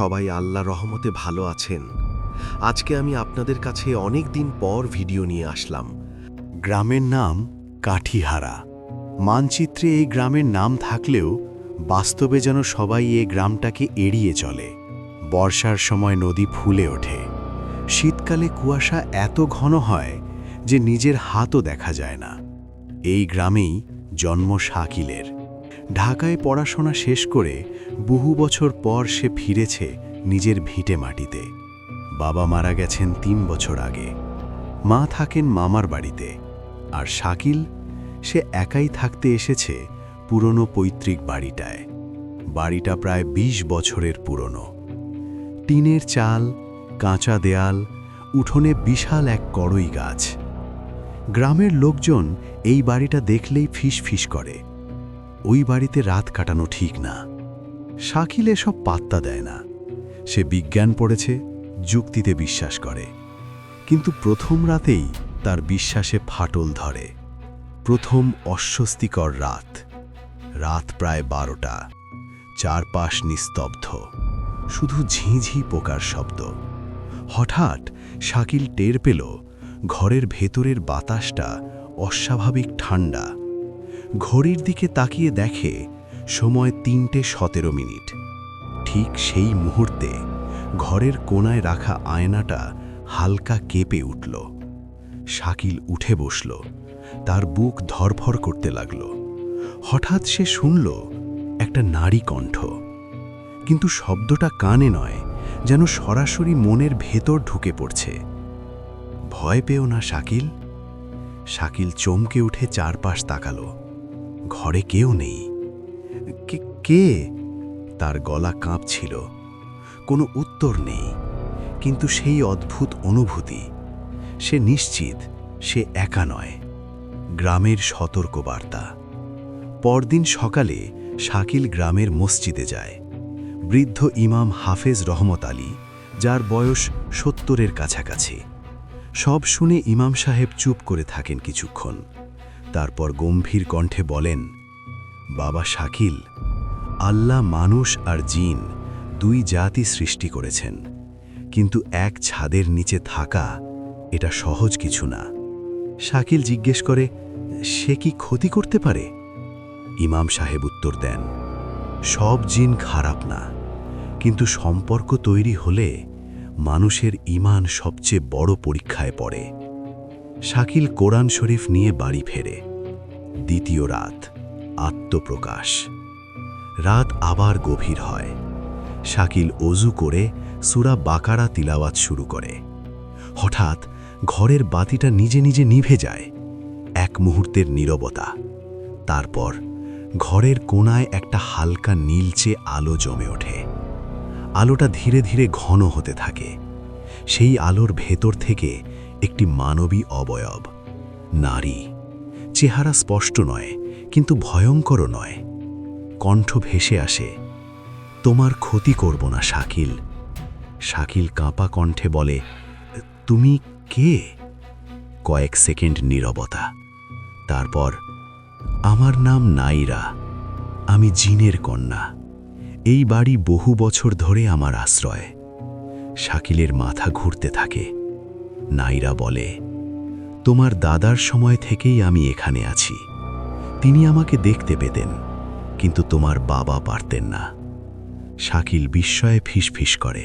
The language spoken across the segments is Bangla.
সবাই আল্লাহ রহমতে ভালো আছেন। আজকে আমি আপনাদের কাছে অনেক দিন পর ভিডিও নিয়ে আসলাম। গ্রামের নাম কাঠিহারা। মানচিত্রে এই গ্রামের নাম থাকলেও বাস্তবে যেন সবাই এই গ্রামটাকে এড়িয়ে চলে। বর্ষার সময় নদী ফুলে ওঠে। শীতকালে কুয়াশা এত ঘন হয় যে নিজের হাতও দেখা যায় না। এই গ্রামেই জন্ম শাকিলের। ঢাকায় পড়াশোনা শেষ করে বহু বছর পর সে ফিরেছে নিজের ভিটে মাটিতে। বাবা মারা গেছেন তিন বছর আগে। মা থাকেন মামার বাড়িতে। আর শাকিল, সে একাই থাকতে এসেছে পুরনো পৈতৃক বাড়িটায়। বাড়িটা প্রায় ২০ বছরের পুরনো। টিনের চাল, কাঁচা দেয়াল, উঠোনে বিশাল এক কড়ই গাছ। গ্রামের লোকজন এই বাড়িটা দেখলেই ফিস ফিস করে। ওই বাড়িতে রাত কাটানো ঠিক না। শাকিল এসব পাত্তা দেয় না। সে বিজ্ঞান পড়েছে, যুক্তিতে বিশ্বাস করে। কিন্তু প্রথম রাতেই তার বিশ্বাসে ফাটল ধরে। প্রথম অস্বস্তিকর রাত। রাত প্রায় বারোটা। চারপাশ নিস্তব্ধ। শুধু ঝিঁঝি পোকার শব্দ। হঠাৎ শাকিল টের পেল, ঘরের ভেতরের বাতাসটা অস্বাভাবিক ঠান্ডা। ঘড়ির দিকে তাকিয়ে দেখে সময় তিনটে সতেরো মিনিট। ঠিক সেই মুহূর্তে ঘরের কোনায় রাখা আয়নাটা হালকা কেঁপে উঠল। শাকিল উঠে বসল। তার বুক ধরফর করতে লাগল। হঠাৎ সে শুনল একটা নারী কণ্ঠ। কিন্তু শব্দটা কানে নয়, যেন সরাসরি মনের ভেতর ঢুকে পড়ছে। ভয় পেও না, শাকিল। শাকিল চমকে উঠে চারপাশ তাকালো। ঘরে কেউ নেই। "কে- তার গলা কাঁপছিল। কোনো উত্তর নেই। কিন্তু সেই অদ্ভুত অনুভূতি, সে নিশ্চিত সে একা নয়। গ্রামের সতর্কবার্তা। পরদিন সকালে শাকিল গ্রামের মসজিদে যায়। বৃদ্ধ ইমাম হাফেজ রহমত আলী, যার বয়স সত্তরের কাছাকাছি। সব শুনে ইমাম সাহেব চুপ করে থাকেন কিছুক্ষণ। তারপর গম্ভীর কণ্ঠে বলেন, বাবা শাকিল, আল্লাহ মানুষ আর জিন দুই জাতি সৃষ্টি করেছেন, কিন্তু এক ছাদের নিচে থাকা এটা সহজ কিছু না। শাকিল জিজ্ঞেস করে, সে কি ক্ষতি করতে পারে? ইমাম সাহেব উত্তর দেন, সব জিন খারাপ না, কিন্তু সম্পর্ক তৈরি হলে মানুষের ইমান সবচেয়ে বড় পরীক্ষায় পড়ে। শাকিল কোরআন শরীফ নিয়ে বাড়ি ফেরে। দ্বিতীয় রাত, আত্মপ্রকাশ। রাত আবার গভীর হয়। শাকিল অজু করে সুরা বাকারা তিলাওয়াত শুরু করে। হঠাৎ ঘরের বাতিটা নিজে নিজে নিভে যায়। এক মুহূর্তের নীরবতা। তারপর ঘরের কোনায় একটা হালকা নীলচে আলো জমে ওঠে। আলোটা ধীরে ধীরে ঘন হতে থাকে। সেই আলোর ভেতর থেকে একটি মানবী অবয়ব। নারী। চেহারা স্পষ্ট নয়, কিন্তু ভয়ঙ্করও নয়। কণ্ঠ ভেসে আসে, তোমার ক্ষতি করব না, শাকিল। শাকিল কাঁপা কণ্ঠে বলে, তুমি কে? কয়েক সেকেন্ড নীরবতা। তারপর, আমার নাম নাইরা, আমি জিনের কন্যা। এই বাড়ি বহু বছর ধরে আমার আশ্রয়। শাকিলের মাথা ঘুরতে থাকে। নাইরা বলে, তোমার দাদার সময় থেকেই আমি এখানে আছি। তিনি আমাকে দেখতে পেতেন, কিন্তু তোমার বাবা পারতেন না। শাকিল বিস্ময়ে ফিসফিস করে,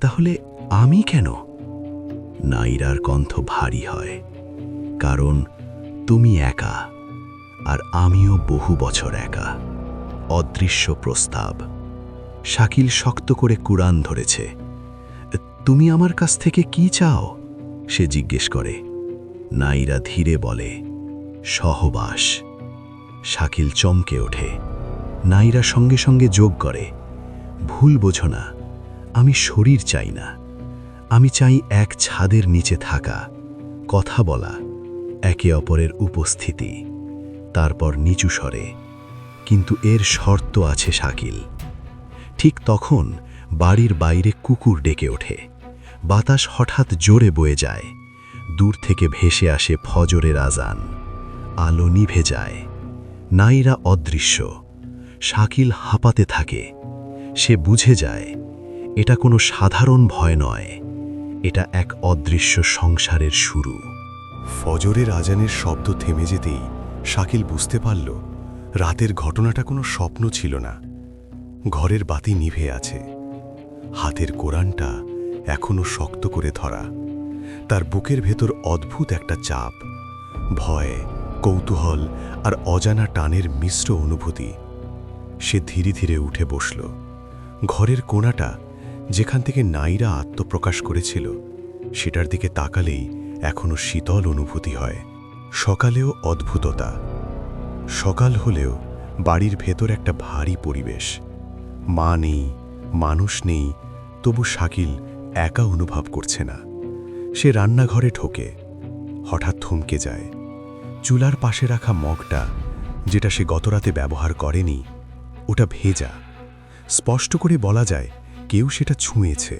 তাহলে আমি কেন? নাইরার কণ্ঠ ভারী হয়, কারণ তুমি একা, আর আমিও বহু বছর একা। অদৃশ্য প্রস্তাব। শাকিল শক্ত করে কুরআন ধরেছে, তুমি আমার কাছ থেকে কি চাও? সে জিজ্ঞেস করে। নাইরা ধীরে বলে, সহবাস। শাকিল চমকে ওঠে। নাইরা সঙ্গে সঙ্গে যোগ করে, ভুল বোঝো না, আমি শরীর চাই না। আমি চাই এক ছাদের নিচে থাকা, কথা বলা, একে অপরের উপস্থিতি। তারপর নিচু স্বরে, কিন্তু এর শর্ত আছে শাকিল। ঠিক তখন বাড়ির বাইরে কুকুর ডেকে ওঠে। বাতাস হঠাৎ জোরে বয়ে যায়। দূর থেকে ভেসে আসে ফজরের আজান। আলো নিভে যায়। নাইরা অদৃশ্য। শাকিল হাঁপাতে থাকে। সে বুঝে যায়, এটা কোনো সাধারণ ভয় নয়। এটা এক অদৃশ্য সংসারের শুরু। ফজরের আজানের শব্দ থেমে যেতেই শাকিল বুঝতে পারল, রাতের ঘটনাটা কোনো স্বপ্ন ছিল না। ঘরের বাতি নিভে আছে। হাতের কোরআনটা এখনও শক্ত করে ধরা। তার বুকের ভেতর অদ্ভুত একটা চাপ, ভয়, কৌতূহল আর অজানা টানের মিশ্র অনুভূতি। সে ধীরে ধীরে উঠে বসল। ঘরের কোণাটা যেখান থেকে নাইরা আত্মপ্রকাশ করেছিল, সেটার দিকে তাকালেই এখনও শীতল অনুভূতি হয়। সকালেও অদ্ভুততা। সকাল হলেও বাড়ির ভেতর একটা ভারী পরিবেশ। মা নেই, মানুষ নেই, তবু শাকিল একা অনুভব করছে না। সে রান্নাঘরে ঢোকে, হঠাৎ থমকে যায়। চুলার পাশে রাখা মগটা, যেটা সে গতরাতে ব্যবহার করেনি, ওটা ভেজা। স্পষ্ট করে বলা যায়, কেউ সেটা ছুঁয়েছে।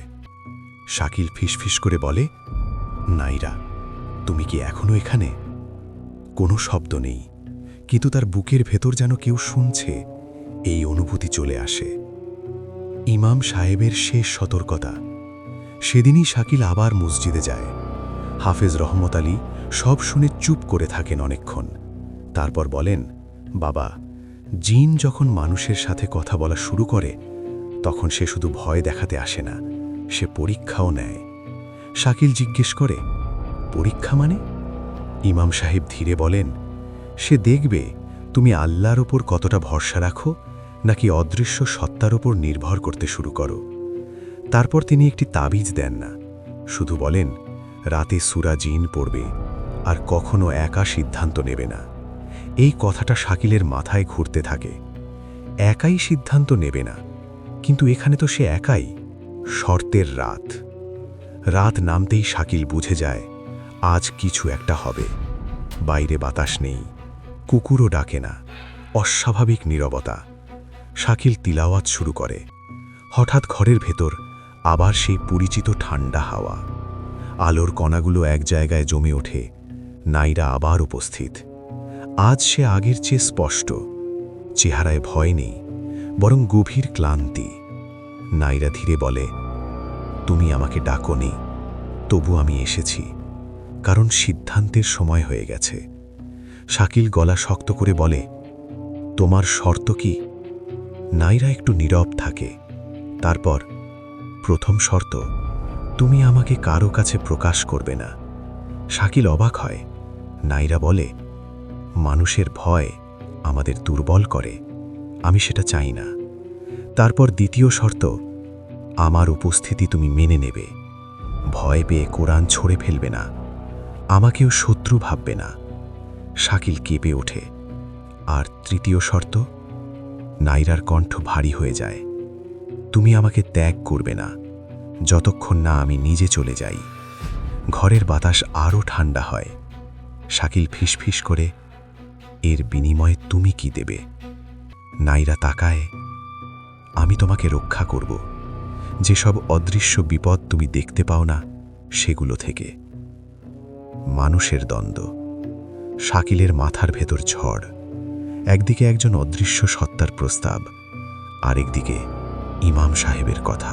শাকিল ফিসফিস করে বলে, নাইরা, তুমি কি এখনও এখানে? কোনো শব্দ নেই, কিন্তু তার বুকের ভেতর যেন কেউ শুনছে, এই অনুভূতি চলে আসে। ইমাম সাহেবের শেষ সতর্কতা সেদিনই শাকিল আবার মসজিদে যায়। হাফেজ রহমত আলী সব শুনে চুপ করে থাকেন অনেকক্ষণ। তারপর বলেন, বাবা, জিন যখন মানুষের সাথে কথা বলা শুরু করে, তখন সে শুধু ভয় দেখাতে আসে না, সে পরীক্ষাও নেয়। শাকিল জিজ্ঞেস করে, পরীক্ষা মানে? ইমাম সাহেব ধীরে বলেন, সে দেখবে তুমি আল্লাহর ওপর কতটা ভরসা রাখো, নাকি অদৃশ্য সত্তার ওপর নির্ভর করতে শুরু করো। তারপর তিনি একটি তাবিজ দেন না। শুধু বলেন, রাতে সুরা জিন পড়বে, আর কখনো একা সিদ্ধান্ত নেবে না। এই কথাটা শাকিলের মাথায় ঘুরতে থাকে। একাই সিদ্ধান্ত নেবে না, কিন্তু এখানে তো সে একাই। শর্তের রাত। রাত নামতেই শাকিল বুঝে যায়, আজ কিছু একটা হবে। বাইরে বাতাস নেই, কুকুরও ডাকে না, অস্বাভাবিক নীরবতা। শাকিল তিলাওয়াত শুরু করে। হঠাৎ ঘরের ভেতর আবার সেই পরিচিত ঠান্ডা হাওয়া। আলোর কণাগুলো এক জায়গায় জমে ওঠে। নাইরা আবার উপস্থিত। আজ সে আগের চেয়ে স্পষ্ট। চেহারায় ভয় নেই, বরং গভীর ক্লান্তি। নাইরা ধীরে বলে, তুমি আমাকে ডাকনি, তবু আমি এসেছি, কারণ সিদ্ধান্তের সময় হয়ে গেছে। শাকিল গলা শক্ত করে বলে, তোমার শর্ত কি? নাইরা একটু নীরব থাকে। তারপর প্রথম শর্ত, তুমি আমাকে কারও কাছে প্রকাশ করবে না। শাকিল অবাক হয়। নাইরা বলে, মানুষের ভয় আমাদের দুর্বল করে। আমি সেটা চাই না। তারপর দ্বিতীয় শর্ত, আমার উপস্থিতি তুমি মেনে নেবে। ভয় পেয়ে কোরআন ছড়ে ফেলবে না। আমাকেও শত্রু ভাববে না। শাকিল কেঁপে ওঠে। আর তৃতীয় শর্ত, নাইরার কণ্ঠ ভারী হয়ে যায়। তুমি আমাকে ত্যাগ করবে না। যতক্ষণ না আমি নিজে চলে যাই। ঘরের বাতাস আরও ঠান্ডা হয়। শাকিল ফিসফিস করে, এর বিনিময়ে তুমি কি দেবে? নাইরা তাকায়, আমি তোমাকে রক্ষা করব। যেসব অদৃশ্য বিপদ তুমি দেখতে পাও না, সেগুলো থেকে। মানুষের দ্বন্দ্ব। শাকিলের মাথার ভেতর ঝড়। একদিকে একজন অদৃশ্য সত্তার প্রস্তাব, আরেকদিকে ইমাম সাহেবের কথা,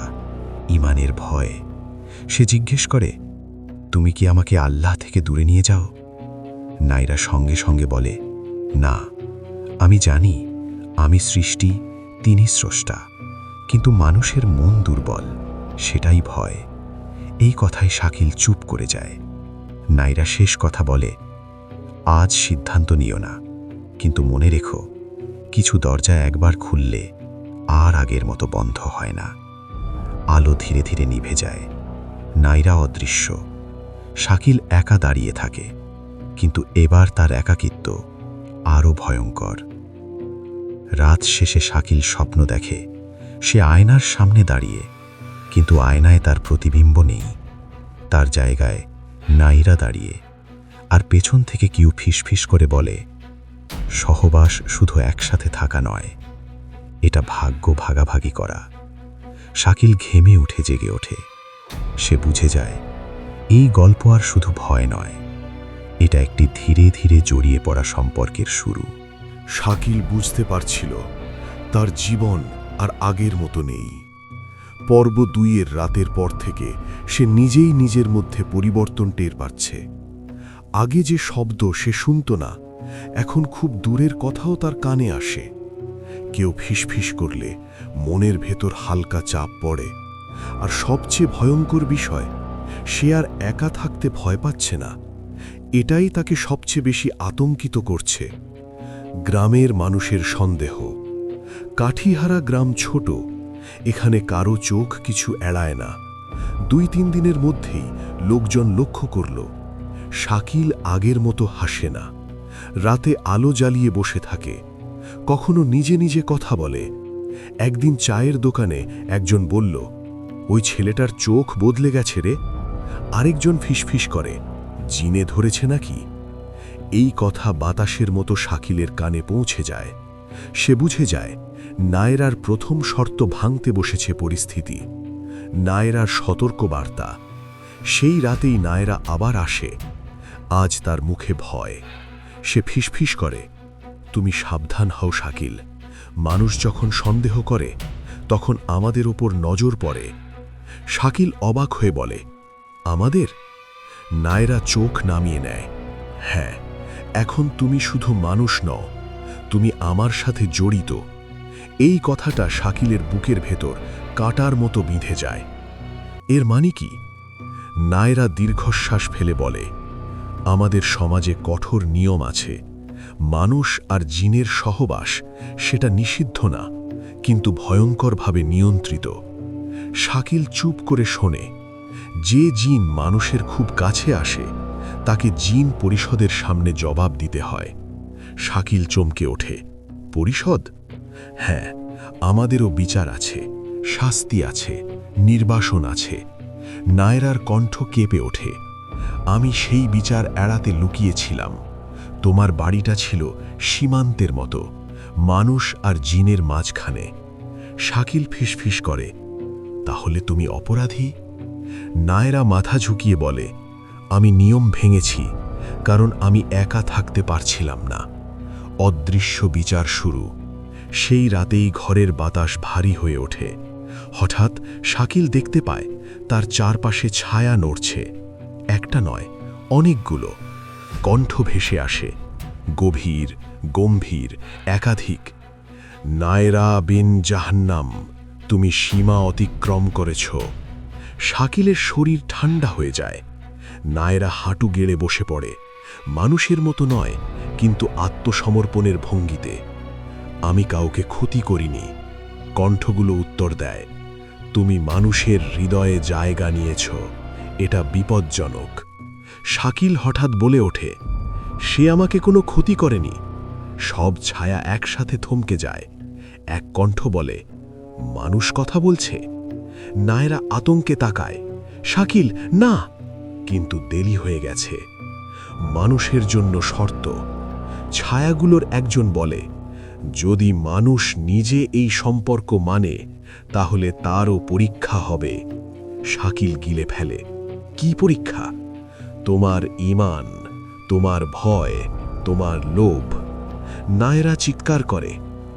ইমানের ভয়। সে জিজ্ঞেস করে, তুমি কি আমাকে আল্লাহ থেকে দূরে নিয়ে যাও? নাইরা সঙ্গে সঙ্গে বলে, না, আমি জানি, আমি সৃষ্টি, তিনি স্রষ্টা। কিন্তু মানুষের মন দুর্বল, সেটাই ভয়। এই কথায় শাকিল চুপ করে যায়। নাইরা শেষ কথা বলে, আজ সিদ্ধান্ত নিও না, কিন্তু মনে রেখো, কিছু দরজা একবার খুললে আর আগের মতো বন্ধ হয় না। আলো ধীরে ধীরে নিভে যায়। নাইরা অদৃশ্য। শাকিল একা দাঁড়িয়ে থাকে। কিন্তু এবার তার একাকিত্ব আরও ভয়ঙ্কর। রাত শেষে শাকিল স্বপ্ন দেখে। সে আয়নার সামনে দাঁড়িয়ে। কিন্তু আয়নায় তার প্রতিবিম্ব নেই। তার জায়গায় নাইরা দাঁড়িয়ে। আর পেছন থেকে কিউ ফিসফিস করে বলে, সহবাস শুধু একসাথে থাকা নয়। এটা ভাগ্য ভাগাভাগি করা। শাকিল ঘেমে উঠে জেগে ওঠে। সে বুঝে যায়, এই গল্প আর শুধু ভয় নয়। এটা একটি ধীরে ধীরে জড়িয়ে পড়া সম্পর্কের শুরু। শাকিল বুঝতে পারছিল, তার জীবন আর আগের মতো নেই। পর্ব দুইয়ের রাতের পর থেকে সে নিজেই নিজের মধ্যে পরিবর্তন টের পাচ্ছে। আগে যে শব্দ সে শুনত না, এখন খুব দূরের কথাও তার কানে আসে। কেউ ফিসফিস করলে, মনের ভেতর হালকা চাপ পড়ে। আর সবচেয়ে ভয়ঙ্কর বিষয়, সে আর একা থাকতে ভয় পাচ্ছে না। এটাই তাকে সবচেয়ে বেশি আতঙ্কিত করছে। গ্রামের মানুষের সন্দেহ। কাঠিহারা গ্রাম ছোট, এখানে কারও চোখ কিছু এড়ায় না। দুই তিন দিনের মধ্যেই লোকজন লক্ষ্য করল, শাকিল আগের মতো হাসে না। রাতে আলো জ্বালিয়ে বসে থাকে। কখনো নিজে নিজে কথা বলে। একদিন চায়ের দোকানে একজন বলল, ওই ছেলেটার চোখ বদলে গেছে রে। আরেকজন ফিসফিস করে, জিনে ধরেছে নাকি? এই কথা বাতাসের মতো শাকিলের কানে পৌঁছে যায়। সে বুঝে যায়, নায়রার প্রথম শর্ত ভাঙতে বসেছে পরিস্থিতি। নায়রার সতর্ক বার্তা সেই রাতেই নায়রা আবার আসে। আজ তার মুখে ভয়। সে ফিসফিস করে তুমি সাবধান হও, শাকিল। মানুষ যখন সন্দেহ করে, তখন আমাদের ওপর নজর পড়ে। শাকিল অবাক হয়ে বলে, আমাদের? নায়রা চোখ নামিয়ে নেয় হ্যাঁ এখন তুমি শুধু মানুষ নও, তুমি আমার সাথে জড়িত। এই কথাটা শাকিলের বুকের ভেতর কাটার মতো বিঁধে যায়। এর মানে কি? নায়রা দীর্ঘশ্বাস ফেলে বলে, আমাদের সমাজে কঠোর নিয়ম আছে মানুষ আর জিনের সহবাস সেটা নিষিদ্ধ না, কিন্তু ভয়ঙ্করভাবে নিয়ন্ত্রিত। শাকিল চুপ করে শোনে, যে জিন মানুষের খুব কাছে আসে, তাকে জিন পরিষদের সামনে জবাব দিতে হয়। শাকিল চমকে ওঠে, পরিষদ? হ্যাঁ আমাদেরও বিচার আছে, শাস্তি আছে, নির্বাসন আছে। নায়রার কণ্ঠ কেঁপে ওঠে, আমি সেই বিচার এড়াতে লুকিয়েছিলাম। তোমার বাড়িটা ছিল সীমান্তের মতো, মানুষ আর জিনের মাঝখানে। শাকিল ফিসফিস করে, তাহলে তুমি অপরাধী? নায়রা মাথা ঝুঁকিয়ে বলে, আমি নিয়ম ভেঙেছি, কারণ আমি একা থাকতে পারছিলাম না। অদৃশ্য বিচার শুরু। সেই রাতেই ঘরের বাতাস ভারী হয়ে ওঠে। হঠাৎ শাকিল দেখতে পায়, তার চারপাশে ছায়া নড়ছে। একটা নয়, অনেকগুলো। কণ্ঠ ভেসে আসে, গভীর, গম্ভীর, একাধিক। নায়রা বিন জাহান্নাম, তুমি সীমা অতিক্রম করেছ। শাকিলের শরীর ঠান্ডা হয়ে যায়। নায়রা হাঁটু গেড়ে বসে পড়ে। মানুষের মতো নয়, কিন্তু আত্মসমর্পণের ভঙ্গিতে। আমি কাউকে ক্ষতি করিনি। কণ্ঠগুলো উত্তর দেয়, তুমি মানুষের হৃদয়ে জায়গা নিয়েছ। এটা বিপজ্জনক। শাকিল হঠাৎ বলে ওঠে, সে আমাকে কোনো ক্ষতি করেনি। সব ছায়া একসাথে থমকে যায়। এক কণ্ঠ বলে, মানুষ কথা বলছে। নায়রা আতঙ্কে তাকায়। শাকিল, না! কিন্তু দেরি হয়ে গেছে। মানুষের জন্য শর্ত। ছায়াগুলোর একজন বলে, যদি মানুষ নিজে এই সম্পর্ক মানে তাহলে তারও পরীক্ষা হবে। শাকিল গিলে ফেলে, কি পরীক্ষা? তোমার ইমান তোমার ভয়, তোমার লোভ। নায়রা চিৎকার করে,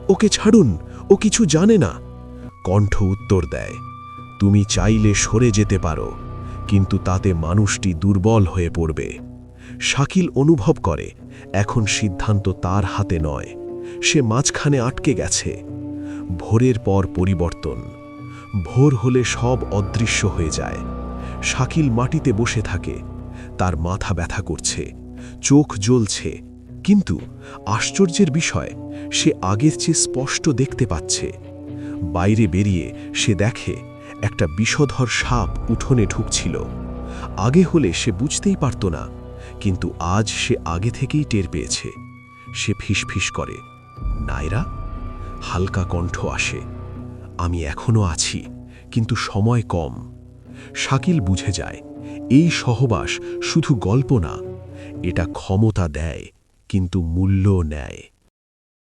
ওকে ছাড়ুন, ও কিছু জানে না। কণ্ঠ উত্তর দেয়, তুমি চাইলে সরে যেতে পারো, কিন্তু তাতে মানুষটি দুর্বল হয়ে পড়বে। শাকিল অনুভব করে, এখন সিদ্ধান্ত তার হাতে নয়, সে মাঝখানে আটকে গেছে। ভোরের পর পরিবর্তন, ভোর হলে সব অদৃশ্য হয়ে যায়। শাকিল মাটিতে বসে থাকে তার মাথা ব্যথা করছে, চোখ জ্বলছে। কিন্তু আশ্চর্যের বিষয়, সে আগের চেয়ে স্পষ্ট দেখতে পাচ্ছে। বাইরে বেরিয়ে সে দেখে একটা বিষধর সাপ উঠোনে ঢুকছিল। আগে হলে সে বুঝতেই পারত না, কিন্তু আজ সে আগে থেকেই টের পেয়েছে। সে ফিসফিস করে, নায়রা, হালকা কণ্ঠ আসে। আমি এখনও আছি, কিন্তু সময় কম। শাকিল বুঝে যায় এই সহবাস শুধু গল্প না এটা ক্ষমতা দেয় কিন্তু মূল্য নেয়।